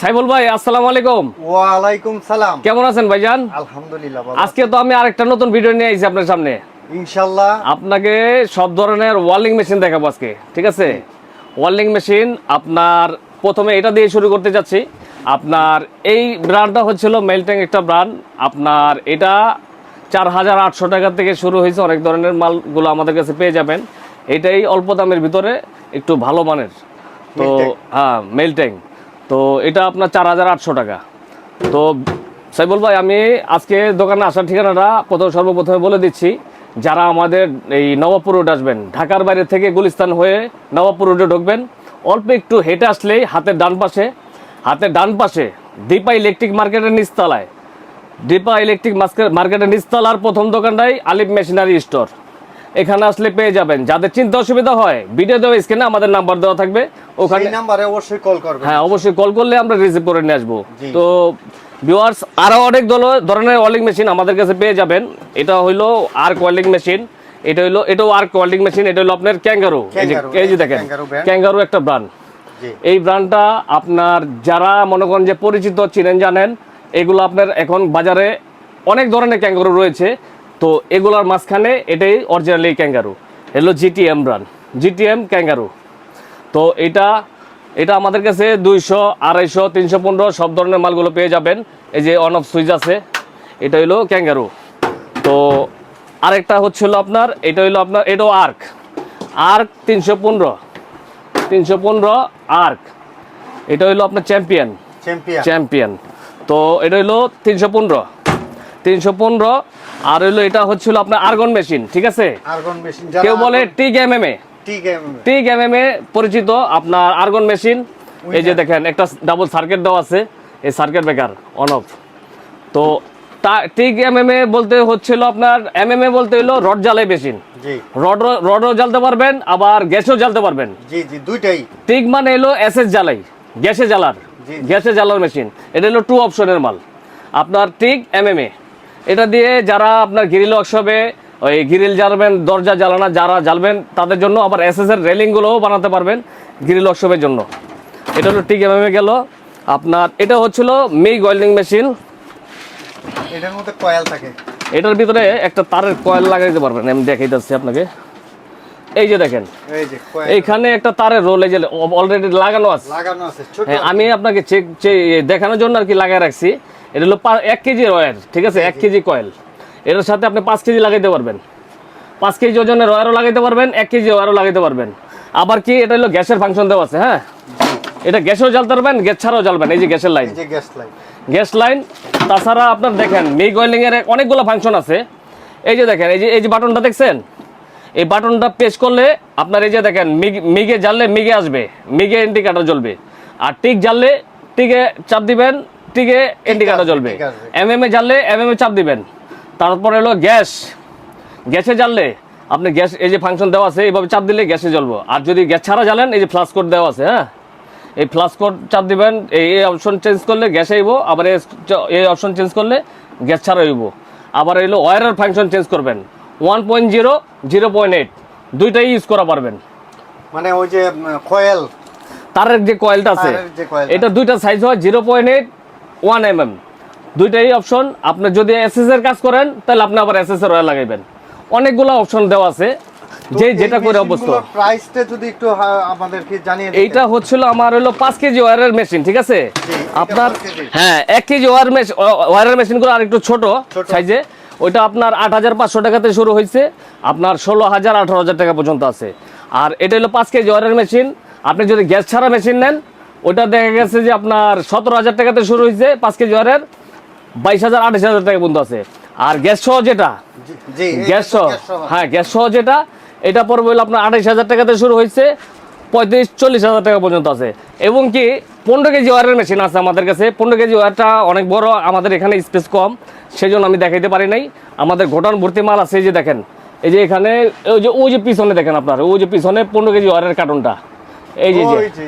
সাইবুল ভাই আসসালামু আলাইকুম। ওয়ালাইকুম সালাম। কেমন আছেন ভাইজান? আলহামদুলিল্লাহ আজকে তো আমি আরেকটা নতুন ভিডিও নিয়ে আইছি আপনার সামনে। ইনশাল্লাহ আপনাকে সব ধরনের ওয়ার্লিং মেশিন দেখাবো আজকে ঠিক আছে? ওয়ার্লিং মেশিন আপনার প্রথমে এটা দিয়ে শুরু করতে যাচ্ছি। আপনার এই ব্র্যান্ডটা হচ্ছিল মেলটেং একটা ব্র্যান্ড আপনার এটা চার হাজার আটশো টাকা থেকে শুরু হয়েছে অনেক ধরনের মালগুলো আমাদের কাছে পেয়ে যাবেন। এটাই অল্প দামের ভিতরে একটু ভালো মানের। তো হ্যাঁ মেলটেং তো এটা আপনার চার হাজার আটশো টাকা। তো সাইবুল ভাই, আমি আজকে দোকানে আসার ঠিকানাটা প্রথম সর্বপ্রথমে বলে দিচ্ছি। যারা আমাদের এই নবাবপুর রোড আসবেন, ঢাকার বাইরে থেকে গুলিস্তান হয়ে নবাবপুর রোডে ঢুকবেন, অল্প একটু হেঁটে আসলেই হাতের ডান পাশে, হাতের ডান পাশে দীপা ইলেকট্রিক মার্কেটের নিচতলায়। দীপা ইলেকট্রিক মার্কেটের নিচতলার প্রথম দোকানটাই আলিফ মেশিনারি স্টোর। এখানে আসলে পেয়ে যাবেন। যাদের চিন্তা অসুবিধা হয় ভিডিও দেওয়া স্ক্রিনে আমাদের নাম্বার দেওয়া থাকবে। ওখানে এই নাম্বারে অবশ্যই কল করবেন। হ্যাঁ অবশ্যই কল করলে আমরা রিসিভ করে নিয়ে আসব। তো ভিউয়ার্স আরও অনেক ধরনের ওয়ার্লিং মেশিন আমাদের কাছে পেয়ে যাবেন। এটা হইল আর্ক ওয়ার্লিং মেশিন এটা হইল এটাও আর্ক ওয়ার্লিং মেশিন এটা হলো আপনার ক্যাঙ্গারু এই যে দেখেন ক্যাঙ্গারু একটা ব্র্যান্ড এই ব্র্যান্ডটা আপনার যারা মনে করেন যে পরিচিত চিনেন জানেন এগুলো আপনার এখন বাজারে অনেক ধরনের ক্যাঙ্গারু রয়েছে। তো এগুলোর মাঝখানে এটাই অরিজিনালি ক্যাঙ্গারু এগুলো জিটিএম ব্র্যান্ড জিটিএম ক্যাঙ্গারু তো এটা এটা আমাদের কাছে দুইশো আড়াইশো তিনশো পনেরো সব ধরনের মালগুলো পেয়ে যাবেন। এই যে অন অফ সুইচ আছে এটা হইল ক্যাঙ্গারু তো আরেকটা হচ্ছিল আপনার এটা হইল আপনার এটাও আর্ক আর্ক তিনশো পনেরো। তিনশো পনেরো আর্ক এটা হইল আপনার চ্যাম্পিয়ন চ্যাম্পিয়ন চ্যাম্পিয়ন তো এটা হইল তিনশো পনেরো। তিনশো পনেরো। আর হইল এটা হচ্ছিল আপনার আর্গন মেশিন ঠিক আছে? আর্গন মেশিন কেউ বলে TIG M M A TIG M M A পরিচিত আপনার আর্গন মেশিন এই যে দেখেন একটা ডাবল সার্কিট দেওয়া আছে এই সার্কিট ব্রেকার অন অফ তো টিক এম এম এ বলতে হচ্ছিল আপনার এম এম এ বলতে হলো রড জ্বালাই মেশিন জি। রড রডও জ্বালতে পারবেন আবার গ্যাসও জ্বালতে পারবেন। জি জি দুইটাই। টিক মানে এলো এসএস জ্বালাই গ্যাসে জ্বালার গ্যাসে জ্বালার মেশিন এটা হলো টু অপশনের মাল। আপনার টিক এমএমএ এটা দিয়ে যারা আপনার গ্রিল ওয়ার্কশপে ওই গ্রিল জ্বালবেন দরজা জ্বালানা যারা জ্বালবেন তাদের জন্য আবার এসএস এর রেলিংগুলোও বানাতে পারবেন গ্রিল ওয়ার্কশপের জন্য। এটা হলো ঠিক এভাবে গেল। আপনার এটা হচ্ছিল মিগ ওয়েল্ডিং মেশিন। এটার মধ্যে কয়েল থাকে। এটার ভিতরে একটা তারের কয়েল লাগাইতে পারবেন। আমি দেখাই দিচ্ছি আপনাকে। এই যে দেখেন। এইখানে একটা তারের রোল এই যে অলরেডি লাগানো আছে। লাগানো আছে হ্যাঁ আমি আপনাকে চেক দেখানোর জন্য আর কি লাগাই রাখছি। এটা হলো এক কেজি রয়ার ঠিক আছে? এক কেজি কয়েল। এটার সাথে আপনি পাঁচ কেজি লাগাইতে পারবেন। পাঁচ কেজি ওজনের রয়ারও লাগাইতে পারবেন এক কেজি রয়ারও লাগাইতে পারবেন। আবার কি এটা হলো গ্যাসের ফাংশন দেওয়া আছে হ্যাঁ? এটা গ্যাসেও জ্বালতে পারবেন গ্যাস ছাড়াও জ্বালবেন এই যে গ্যাসের লাইন গ্যাস লাইন তাছাড়া আপনার দেখেন মিগ ওয়েল্ডিং এর অনেকগুলো ফাংশন আছে। এই যে দেখেন এই যে এই যে বাটনটা দেখছেন? এই বাটনটা প্রেস করলে আপনার এই যে দেখেন মিগ মিগে জ্বাললে মিগে আসবে মিগে ইন্ডিকেটর জ্বলবে। আর টিক জ্বাললে টিকে চাপ দিবেন টিকে ইন্ডিকেটর জ্বলবে। এম এম এ জ্বাললে এম এম এ চাপ দিবেন। তারপরে হলো গ্যাস। গ্যাসে জ্বাললে আপনি গ্যাস এই যে ফাংশন দেওয়া আছে এইভাবে চাপ দিলে গ্যাসে জ্বলবো। আর যদি গ্যাস ছাড়া জ্বালেন এই যে ফ্লাশ কোড দেওয়া আছে হ্যাঁ? এই ফ্লাশ কোড চাপ দিবেন এই অপশন চেঞ্জ করলে গ্যাসে আইব আবার এই অপশন চেঞ্জ করলে গ্যাস ছাড়া হইব। আবার এলো ওয়ারের ফাংশন চেঞ্জ করবেন। One point zero zero point eight দুইটাই ইউজ করা পারবেন। মানে ওই যে কয়েল তারের যে কয়েলটা আছে। এটা দুইটা সাইজ হয় zero point eight one M M দুইটাই অপশন আপনি যদি এসএস এর কাজ করেন তাহলে আপনি আবার এসএস এর ওয়ার লাগাইবেন। অনেকগুলো অপশন দেওয়া আছে। যে যেটা করে অবস্থা প্রাইসটা যদি একটু আমাদেরকে জানিয়ে। এইটা হচ্ছিল আমার হলো পাঁচ কেজি ওয়ারের মেশিন ঠিক আছে? আপনার হ্যাঁ এক কেজি ওয়ার মেশিন ওয়ারের মেশিনগুলো আর একটু ছোট। সাইজে। ওইটা আপনার আট হাজার পাঁচশো টাকাতে শুরু হয়েছে। আপনার ষোলো হাজার আঠারো হাজার টাকা পর্যন্ত আছে। আর এটা হলো পাঁচ কেজি ওয়ারের মেশিন আপনি যদি গ্যাস ছাড়া মেশিন নেন ওটা দেখা গেছে যে আপনার সতেরো হাজার টাকাতে শুরু হয়েছে পাঁচ কেজি ওয়ারের বাইশ হাজার আঠাশ হাজার টাকা পর্যন্ত আছে। আর গ্যাস সহ যেটা গ্যাস সহ হ্যাঁ গ্যাস সহ যেটা এটা পড়বে হলো আপনার আঠাইশ হাজার টাকাতে শুরু হয়েছে পঁয়ত্রিশ চল্লিশ হাজার টাকা পর্যন্ত আছে। এবং কি পনেরো কেজি ওয়ারের মেশিন আছে আমাদের কাছে। পনেরো কেজি ওয়ারটা অনেক বড় আমাদের এখানে স্পেস কম সেই জন্য আমি দেখাইতে পারি নাই। আমাদের গোটান ভর্তি মাল আছে এই যে দেখেন এই যে এখানে ওই যে ওই যে পিছনে দেখেন আপনার ওই যে পিছনে পনেরো কেজি ওয়ারের কার্টুনটা এই যে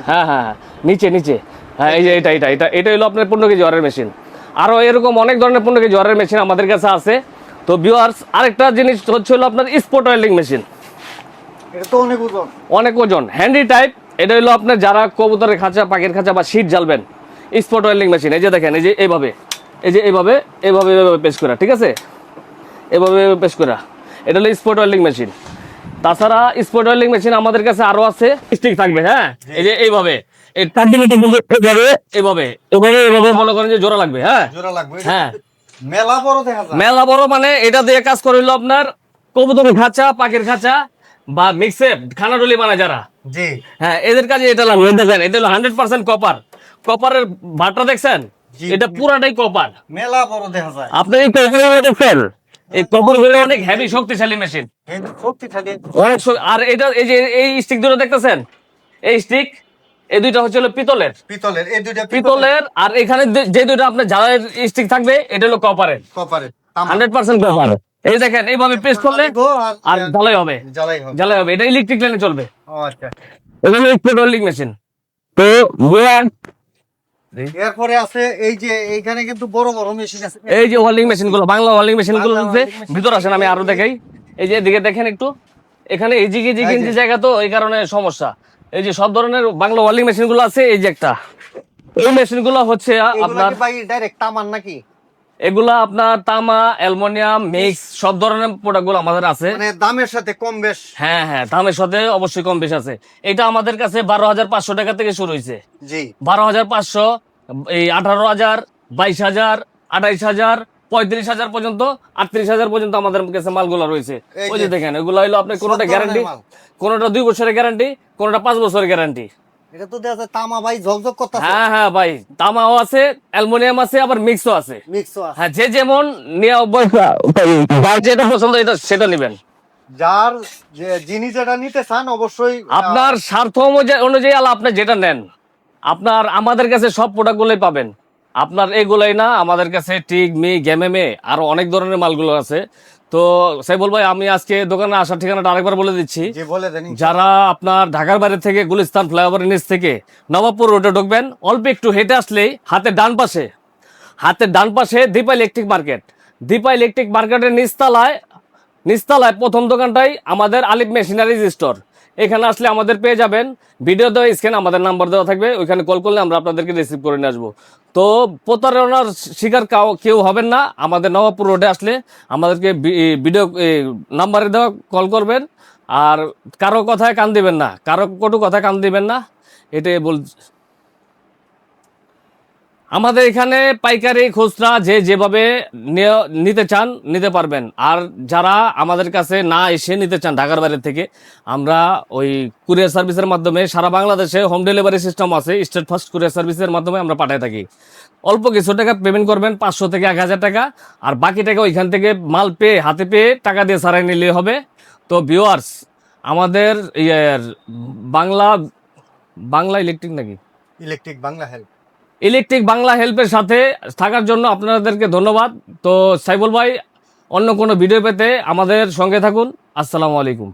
হ্যাঁ হ্যাঁ হ্যাঁ। নিচে নিচে। হ্যাঁ এই যে এটা এটা এটা এটা হলো আপনার পনেরো কেজি ওয়ারের মেশিন আরও এরকম অনেক ধরনের পনেরো কেজি ওয়ারের মেশিন আমাদের কাছে আছে। তো ভিউয়ার্স আরেকটা জিনিস হচ্ছে হলো আপনার স্পোর্ট ওয়েল্ডিং মেশিন এটা তো অনেক ওজন। অনেক ওজন। হ্যান্ডি টাইপ এটা হলো আপনার যারা কবুতরের খাঁচা পাখির খাঁচা বা শীত জ্বালবেন স্পট ওয়েল্ডিং মেশিন এই যে দেখেন এই যে এইভাবে এই যে এইভাবে এইভাবে এইভাবে পেশ করা ঠিক আছে? এভাবে পেশ করা। এটা হলো স্পট ওয়েল্ডিং মেশিন তাছাড়া স্পট ওয়েল্ডিং মেশিন আমাদের কাছে আরও আছে। স্টিক থাকবে হ্যাঁ? এই যে এইভাবে। এইভাবে। এইভাবে। মনে করেন যে জোড়া লাগবে হ্যাঁ? জোড়া লাগবে হ্যাঁ। মেলা বড় দেখা যায়। মেলা বড় মানে এটা দিয়ে কাজ করে হলো আপনার কবুতরের খাঁচা পাখির খাঁচা বা মিক্সে খানাডলি বানায় যারা। জি। হ্যাঁ এদের কাজে এটা লাগবে দেখেন এটা হলো হান্ড্রেড পার্সেন্ট কপার কপারের ভাটটা দেখছেন? এটা পুরাটাই কপার মেলা বড় দেখা যায়। আপনি এই এই কপার হলো অনেক হেভি শক্তিশালী মেশিন শক্তিশালী। অনেক আর এটা এই যে এই স্টিক দুটো দেখতেছেন? এই স্টিক এই দুইটা হচ্ছে পিতলের। পিতলের এই দুইটা পিতলের। আর এখানে যে- দুইটা আপনার জ্বালের স্টিক থাকবে এটা হলো কপারের কপারের হান্ড্রেড পার্সেন্ট কপার এই দেখেন এইভাবে পেস্ট করলে আর জ্বালাই হবে। জ্বালাই হবে। এটা ইলেকট্রিক লাইনে চলবে। আচ্ছা। এটা হলো পেট্রোলিং মেশিন তো এরপরে আছে এই যে এইখানে কিন্তু বড় বড় মেশিন আছে। এই যে ওয়ার্লিং মেশিনগুলো বাংলা মেশিনগুলো machine। ভিতর আসেন আমি আরও দেখাই। এই যে এদিকে দেখেন একটু এখানে জিগে যে। জায়গা তো এই কারণে সমস্যা। এই যে সব ধরনের বাংলা ওয়ার্লিং মেশিনগুলো আছে এই যে একটা। এই মেশিনগুলো হচ্ছে আপনার ডাইরেক্ট তামার নাকি? এগুলা আপনার তামা অ্যালুমিনিয়াম মিক্স সব ধরনের প্রোডাক্টগুলো আমাদের আছে। মানে দামের সাথে কম বেশ। হ্যাঁ হ্যাঁ দামের সাথে অবশ্যই কম বেশ আছে। এটা আমাদের কাছে বারো হাজার পাঁচশো টাকা থেকে শুরু হয়েছে। জি। বারো হাজার পাঁচশো এই আঠারো হাজার বাইশ হাজার আঠাইশ হাজার পঁয়ত্রিশ হাজার পর্যন্ত আটত্রিশ হাজার পর্যন্ত আমাদের কাছে মালগুলো রয়েছে। ওই যে। দেখেন এগুলো হইল আপনার কোনোটা গ্যারান্টি। কোনোটা দুই বছরের গ্যারান্টি কোনোটা পাঁচ বছরের গ্যারান্টি এটা তো দেখা যায় তামা ভাই ঝকঝক করতেছে। হ্যাঁ হ্যাঁ ভাই তামাও আছে অ্যালুমিনিয়াম আছে আবার মিক্সও আছে। মিক্স আছে। হ্যাঁ যে যেমন নিয়ে অভ্যস্ত যার যেটা পছন্দ এটা সেটা নেবেন। যার যে জিনিস যেটা নিতে চান অবশ্যই আপনার স্বার্থ অনুযায়ী আপনি যেটা নেন আপনার আমাদের কাছে সব প্রোডাক্টগুলোই পাবেন। আপনার এগুলোই না আমাদের কাছে টিক মি গেমেমে আরও অনেক ধরনের মালগুলো আছে। তো সাইবুল ভাই আমি আজকে দোকানে আসার ঠিকানাটা আরেকবার বলে দিচ্ছি। বলে যারা আপনার ঢাকার বাইরে থেকে গুলিস্তান ফ্লাইওভার নিচ থেকে নবাবপুর রোডে ঢুকবেন অল্প একটু হেঁটে আসলেই হাতে ডান পাশে হাতে ডান পাশে Deepa electric market. Deepa electric মার্কেটের নিচতলায় নিচতলায় প্রথম দোকানটাই আমাদের আলিফ মেশিনারিজ স্টোর এখানে আসলে আমাদের পেয়ে যাবেন ভিডিও দেওয়া স্ক্যান আমাদের নাম্বার দেওয়া থাকবে, ওইখানে কল করলে আমরা আপনাদেরকে রিসিভ করে নিয়ে আসব। তো প্রতারণার শিকার কাউ- হবেন না, আমাদের নবাবপুর রোডে আসলে আমাদেরকে ভিডিও নাম্বারে দেওয়া কল করবেন। আর কারও কথায় কান দিবেন না, কারও কটু কথায় কান দিবেন না, এটাই বল আমাদের এখানে পাইকারি খুচরা যে যেভাবে নিতে চান নিতে পারবেন। আর যারা আমাদের কাছে না এসে নিতে চান ঢাকার বাইরে থেকে, আমরা ওই কুরিয়ার সার্ভিসের মাধ্যমে সারা বাংলাদেশে হোম ডেলিভারি সিস্টেম আছে, স্টেট ফার্স্ট কুরিয়ার সার্ভিসের মাধ্যমে আমরা পাঠাই থাকি। অল্প কিছু টাকা পেমেন্ট করবেন, পাঁচশো থেকে এক হাজার টাকা, আর বাকি টাকা ওইখান থেকে মাল পেয়ে, হাতে পেয়ে টাকা দিয়ে সারাই নিলে হবে। তো ভিউয়ার্স আমাদের বাংলা বাংলা ইলেকট্রিক নাকি? Electric Bangla help electric Bangla হেল্পের সাথে থাকার জন্য আপনাদেরকে ধন্যবাদ। তো সাইবুল ভাই, অন্য কোনো ভিডিও পেতে আমাদের সঙ্গে থাকুন। আসসালামু আলাইকুম।